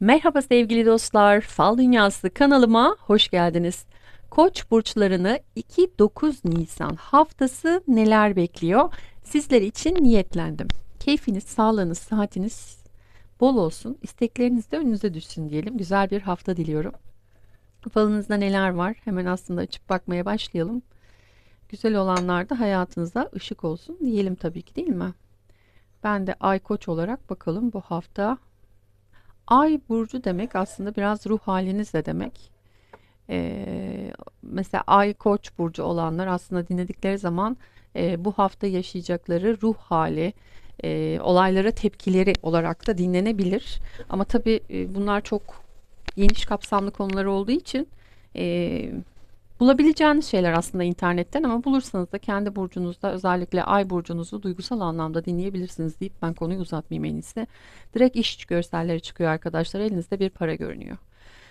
Merhaba sevgili dostlar, Fal Dünyası kanalıma hoş geldiniz. Koç burçlarını 2-9 Nisan haftası neler bekliyor? Sizler için niyetlendim. Keyfiniz, sağlığınız, saatiniz bol olsun. İstekleriniz de önünüze düşsün diyelim. Güzel bir hafta diliyorum. Falınızda neler var? Hemen aslında açıp bakmaya başlayalım. Güzel olanlar da hayatınıza ışık olsun diyelim tabii ki değil mi? Ben de ay koç olarak bakalım bu hafta Ay burcu demek aslında biraz ruh haliniz de demek. Ee, mesela ay koç burcu olanlar aslında dinledikleri zaman e, bu hafta yaşayacakları ruh hali, e, olaylara tepkileri olarak da dinlenebilir. Ama tabii e, bunlar çok geniş kapsamlı konular olduğu için e, Bulabileceğiniz şeyler aslında internetten ama bulursanız da kendi burcunuzda özellikle ay burcunuzu duygusal anlamda dinleyebilirsiniz deyip ben konuyu uzatmayayım en iyisi. Direkt iş görselleri çıkıyor arkadaşlar. Elinizde bir para görünüyor.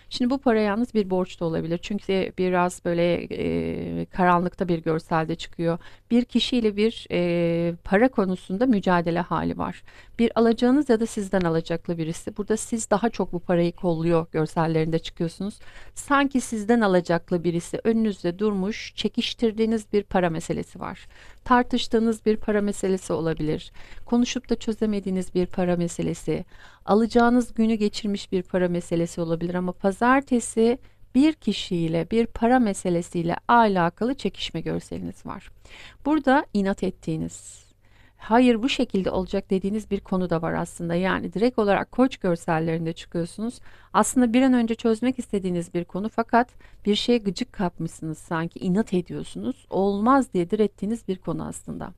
Şimdi bu para yalnız bir borç da olabilir. Çünkü biraz böyle e, karanlıkta bir görselde çıkıyor. Bir kişiyle bir e, para konusunda mücadele hali var. Bir alacağınız ya da sizden alacaklı birisi. Burada siz daha çok bu parayı kolluyor görsellerinde çıkıyorsunuz. Sanki sizden alacaklı birisi önünüzde durmuş, çekiştirdiğiniz bir para meselesi var. Tartıştığınız bir para meselesi olabilir. Konuşup da çözemediğiniz bir para meselesi. Alacağınız günü geçirmiş bir para meselesi olabilir ama pazartesi bir kişiyle bir para meselesiyle alakalı çekişme görseliniz var. Burada inat ettiğiniz, hayır bu şekilde olacak dediğiniz bir konu da var aslında. Yani direkt olarak koç görsellerinde çıkıyorsunuz. Aslında bir an önce çözmek istediğiniz bir konu fakat bir şeye gıcık kapmışsınız sanki inat ediyorsunuz. Olmaz diye direttiğiniz bir konu aslında.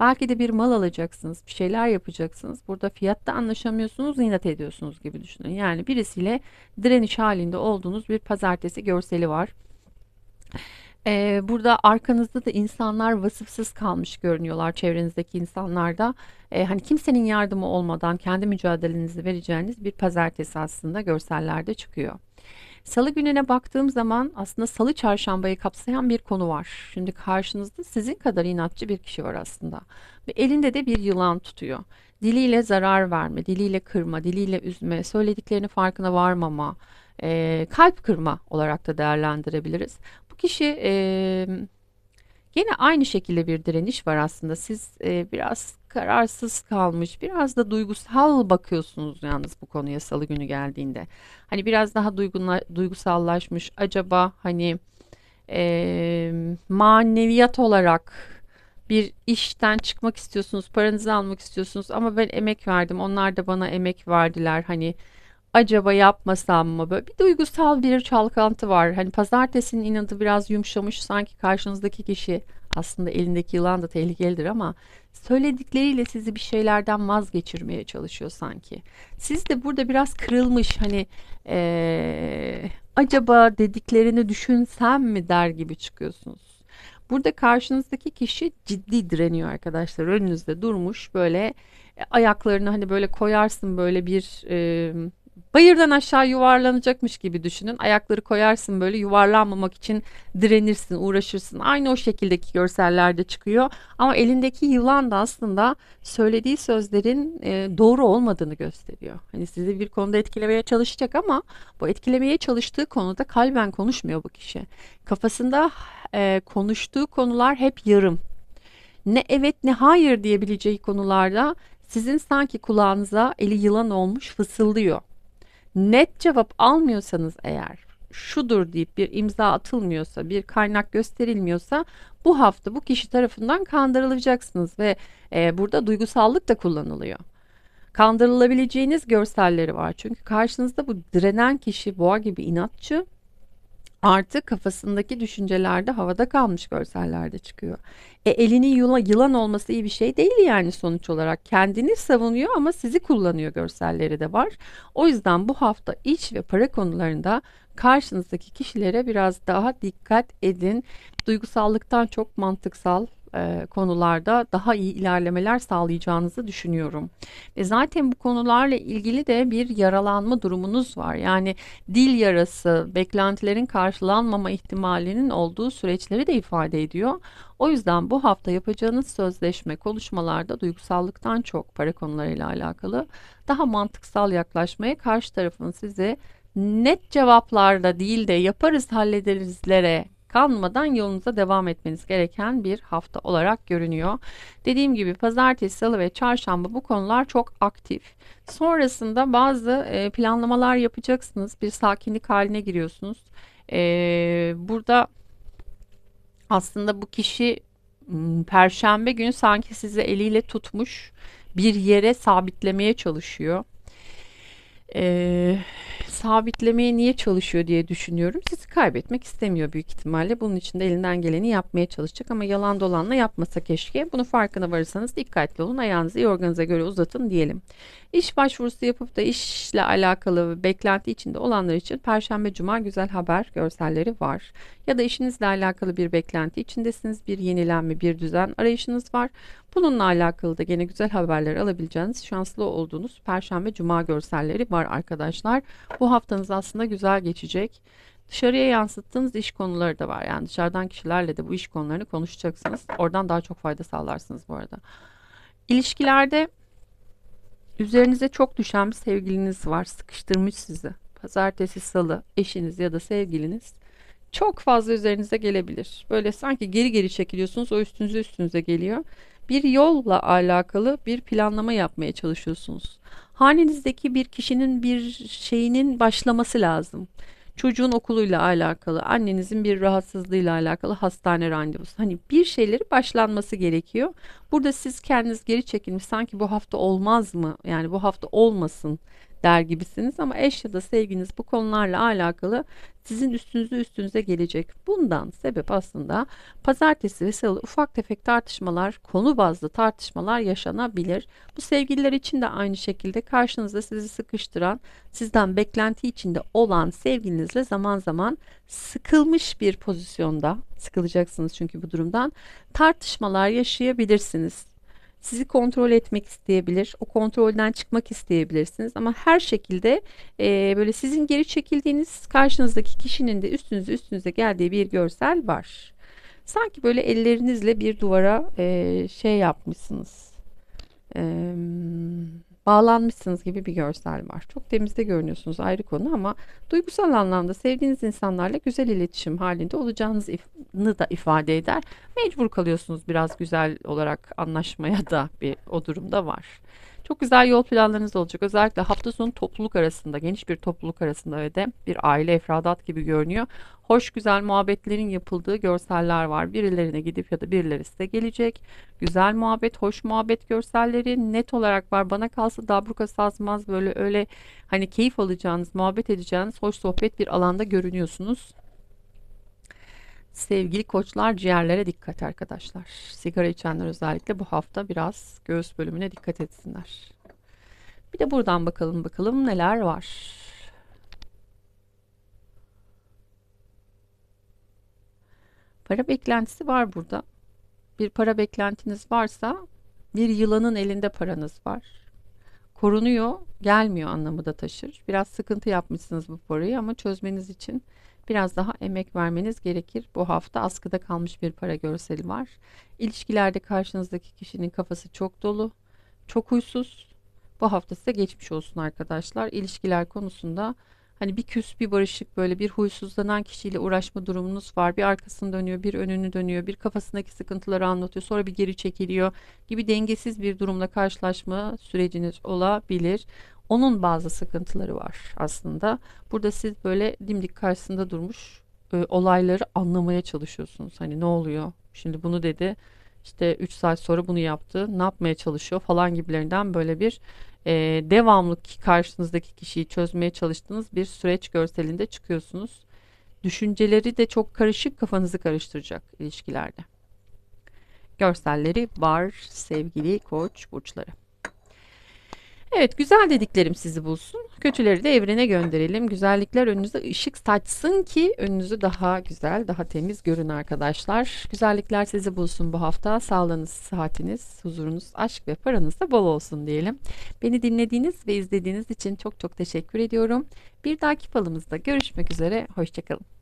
Belki de bir mal alacaksınız, bir şeyler yapacaksınız. Burada fiyatta anlaşamıyorsunuz, inat ediyorsunuz gibi düşünün. Yani birisiyle direniş halinde olduğunuz bir pazartesi görseli var. Ee, burada arkanızda da insanlar vasıfsız kalmış görünüyorlar çevrenizdeki insanlarda. Ee, hani kimsenin yardımı olmadan kendi mücadelenizi vereceğiniz bir pazartesi aslında görsellerde çıkıyor. Salı gününe baktığım zaman aslında salı çarşambayı kapsayan bir konu var. Şimdi karşınızda sizin kadar inatçı bir kişi var aslında. Ve elinde de bir yılan tutuyor. Diliyle zarar verme, diliyle kırma, diliyle üzme, söylediklerini farkına varmama, e, kalp kırma olarak da değerlendirebiliriz. Kişi e, Yine aynı şekilde bir direniş var aslında. Siz e, biraz kararsız kalmış, biraz da duygusal bakıyorsunuz yalnız bu konuya salı günü geldiğinde. Hani biraz daha duyguna, duygusallaşmış. Acaba hani e, maneviyat olarak bir işten çıkmak istiyorsunuz, paranızı almak istiyorsunuz ama ben emek verdim, onlar da bana emek verdiler. Hani acaba yapmasam mı böyle bir duygusal bir çalkantı var. Hani pazartesinin inadı biraz yumuşamış sanki karşınızdaki kişi aslında elindeki yılan da tehlikelidir ama söyledikleriyle sizi bir şeylerden vazgeçirmeye çalışıyor sanki. Siz de burada biraz kırılmış hani ee, acaba dediklerini düşünsem mi der gibi çıkıyorsunuz. Burada karşınızdaki kişi ciddi direniyor arkadaşlar. Önünüzde durmuş böyle ayaklarını hani böyle koyarsın böyle bir e, Bayırdan aşağı yuvarlanacakmış gibi düşünün. Ayakları koyarsın böyle yuvarlanmamak için direnirsin, uğraşırsın. Aynı o şekildeki görsellerde çıkıyor. Ama elindeki yılan da aslında söylediği sözlerin e, doğru olmadığını gösteriyor. Hani sizi bir konuda etkilemeye çalışacak ama bu etkilemeye çalıştığı konuda kalben konuşmuyor bu kişi. Kafasında e, konuştuğu konular hep yarım. Ne evet ne hayır diyebileceği konularda sizin sanki kulağınıza eli yılan olmuş fısıldıyor net cevap almıyorsanız eğer şudur deyip bir imza atılmıyorsa, bir kaynak gösterilmiyorsa bu hafta bu kişi tarafından kandırılacaksınız ve e, burada duygusallık da kullanılıyor. Kandırılabileceğiniz görselleri var. Çünkü karşınızda bu direnen kişi boğa gibi inatçı artık kafasındaki düşüncelerde havada kalmış görsellerde çıkıyor. E, elini yılan, yılan olması iyi bir şey değil yani sonuç olarak. Kendini savunuyor ama sizi kullanıyor görselleri de var. O yüzden bu hafta iç ve para konularında karşınızdaki kişilere biraz daha dikkat edin. Duygusallıktan çok mantıksal e, konularda daha iyi ilerlemeler sağlayacağınızı düşünüyorum. Ve zaten bu konularla ilgili de bir yaralanma durumunuz var. Yani dil yarası, beklentilerin karşılanmama ihtimalinin olduğu süreçleri de ifade ediyor. O yüzden bu hafta yapacağınız sözleşme, konuşmalarda duygusallıktan çok para konularıyla alakalı daha mantıksal yaklaşmaya karşı tarafın size net cevaplarla değil de yaparız hallederizlere kanmadan yolunuza devam etmeniz gereken bir hafta olarak görünüyor. Dediğim gibi pazartesi, salı ve çarşamba bu konular çok aktif. Sonrasında bazı e, planlamalar yapacaksınız. Bir sakinlik haline giriyorsunuz. E, burada aslında bu kişi perşembe günü sanki sizi eliyle tutmuş bir yere sabitlemeye çalışıyor. Ee, sabitlemeye niye çalışıyor diye düşünüyorum. Sizi kaybetmek istemiyor büyük ihtimalle. Bunun için de elinden geleni yapmaya çalışacak ama yalan dolanla yapmasa keşke. Bunu farkına varırsanız dikkatli olun. Ayağınızı iyi organıza göre uzatın diyelim. İş başvurusu yapıp da işle alakalı beklenti içinde olanlar için Perşembe Cuma güzel haber görselleri var. Ya da işinizle alakalı bir beklenti içindesiniz. Bir yenilenme, bir düzen arayışınız var. Bununla alakalı da gene güzel haberler alabileceğiniz şanslı olduğunuz Perşembe Cuma görselleri var arkadaşlar. Bu haftanız aslında güzel geçecek. Dışarıya yansıttığınız iş konuları da var. Yani dışarıdan kişilerle de bu iş konularını konuşacaksınız. Oradan daha çok fayda sağlarsınız bu arada. İlişkilerde üzerinize çok düşen bir sevgiliniz var. Sıkıştırmış sizi. Pazartesi, salı eşiniz ya da sevgiliniz çok fazla üzerinize gelebilir. Böyle sanki geri geri çekiliyorsunuz. O üstünüze üstünüze geliyor. Bir yolla alakalı bir planlama yapmaya çalışıyorsunuz. Hanenizdeki bir kişinin bir şeyinin başlaması lazım. Çocuğun okuluyla alakalı, annenizin bir rahatsızlığıyla alakalı hastane randevusu. Hani bir şeyleri başlanması gerekiyor. Burada siz kendiniz geri çekilmiş sanki bu hafta olmaz mı? Yani bu hafta olmasın der gibisiniz ama eş ya da sevginiz bu konularla alakalı sizin üstünüze üstünüze gelecek. Bundan sebep aslında pazartesi ve salı ufak tefek tartışmalar, konu bazlı tartışmalar yaşanabilir. Bu sevgililer için de aynı şekilde karşınızda sizi sıkıştıran, sizden beklenti içinde olan sevgilinizle zaman zaman sıkılmış bir pozisyonda, sıkılacaksınız çünkü bu durumdan tartışmalar yaşayabilirsiniz sizi kontrol etmek isteyebilir. O kontrolden çıkmak isteyebilirsiniz. Ama her şekilde e, böyle sizin geri çekildiğiniz karşınızdaki kişinin de üstünüze üstünüze geldiği bir görsel var. Sanki böyle ellerinizle bir duvara e, şey yapmışsınız. Eee bağlanmışsınız gibi bir görsel var. Çok temizde görünüyorsunuz ayrı konu ama duygusal anlamda sevdiğiniz insanlarla güzel iletişim halinde olacağınızı da ifade eder. Mecbur kalıyorsunuz biraz güzel olarak anlaşmaya da bir o durumda var. Çok güzel yol planlarınız olacak. Özellikle hafta sonu topluluk arasında, geniş bir topluluk arasında ve de bir aile efradat gibi görünüyor. Hoş güzel muhabbetlerin yapıldığı görseller var. Birilerine gidip ya da birileri size gelecek. Güzel muhabbet, hoş muhabbet görselleri net olarak var. Bana kalsa dabruka sazmaz böyle öyle hani keyif alacağınız, muhabbet edeceğiniz hoş sohbet bir alanda görünüyorsunuz. Sevgili koçlar ciğerlere dikkat arkadaşlar. Sigara içenler özellikle bu hafta biraz göğüs bölümüne dikkat etsinler. Bir de buradan bakalım bakalım neler var. Para beklentisi var burada. Bir para beklentiniz varsa bir yılanın elinde paranız var. Korunuyor, gelmiyor anlamı da taşır. Biraz sıkıntı yapmışsınız bu parayı ama çözmeniz için biraz daha emek vermeniz gerekir. Bu hafta askıda kalmış bir para görseli var. İlişkilerde karşınızdaki kişinin kafası çok dolu, çok huysuz. Bu hafta size geçmiş olsun arkadaşlar. İlişkiler konusunda hani bir küs bir barışık böyle bir huysuzlanan kişiyle uğraşma durumunuz var. Bir arkasını dönüyor, bir önünü dönüyor, bir kafasındaki sıkıntıları anlatıyor, sonra bir geri çekiliyor gibi dengesiz bir durumla karşılaşma süreciniz olabilir. Onun bazı sıkıntıları var aslında. Burada siz böyle dimdik karşısında durmuş e, olayları anlamaya çalışıyorsunuz. Hani ne oluyor? Şimdi bunu dedi. İşte 3 saat sonra bunu yaptı. Ne yapmaya çalışıyor falan gibilerinden böyle bir e, devamlı karşınızdaki kişiyi çözmeye çalıştığınız bir süreç görselinde çıkıyorsunuz. Düşünceleri de çok karışık kafanızı karıştıracak ilişkilerde. Görselleri var sevgili koç burçları. Evet güzel dediklerim sizi bulsun. Kötüleri de evrene gönderelim. Güzellikler önünüze ışık saçsın ki önünüzü daha güzel, daha temiz görün arkadaşlar. Güzellikler sizi bulsun bu hafta. Sağlığınız, sıhhatiniz, huzurunuz, aşk ve paranız da bol olsun diyelim. Beni dinlediğiniz ve izlediğiniz için çok çok teşekkür ediyorum. Bir dahaki falımızda görüşmek üzere. Hoşçakalın.